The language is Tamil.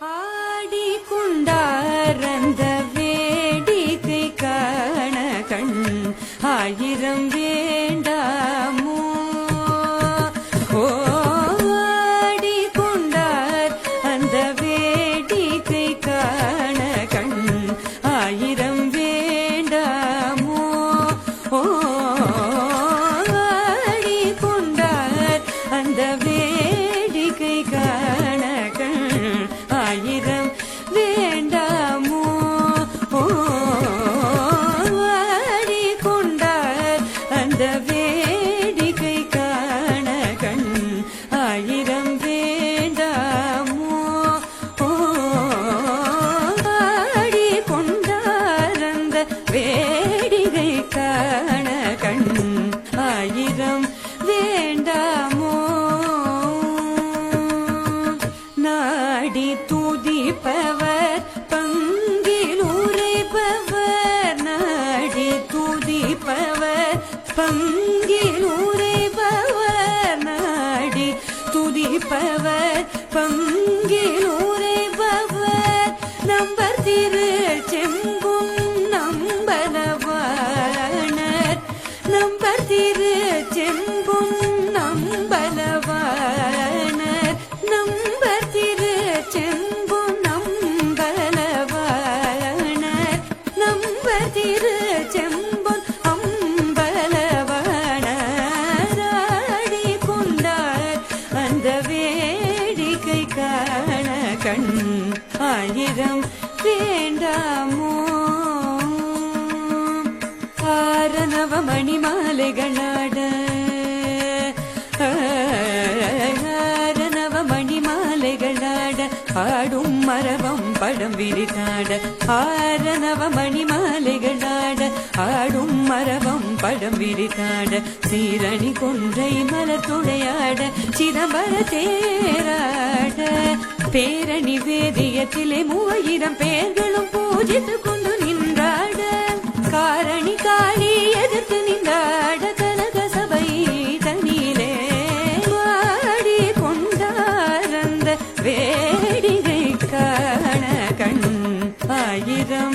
ஆடி கொண்டாரந்த வேடிக்கை காண கண் ஆயிரம் வேண்டாமோ? ஓ ஆடி கொண்டார் அந்த வேடிக்கை காண கண் ஆயிரம் வேண்டாமோ? ஓ ஆடி கொண்டார் அந்த வேடிக்கை காண கண் ஆயிரம் வேண்டாமோ? நாடி துதிப்பவர் பங்கில் உரைபவர் நாடி துதிப்பவர் பங்கில் உரைபவர் நாடி துதிப்பவர் பங்கில் உரைபவர் நம்பர் திரு அந்த வேடிக்கை காண கண் ஆயிரம் வேண்டாமோ? காரணவ மணிமாலைகளாட ஆடும் மரபம் படம் விரித்தாட ஆரணவ மணிமாலைகளாட ஆடும் மரபம் படம் விரித்தாட சீரணி கொன்றை மலர் துளையாட சிதம்பர தேராட. பேரணி வேதியத்திலே மூவாயிரம் பேர்களும் பூஜித்து ayırım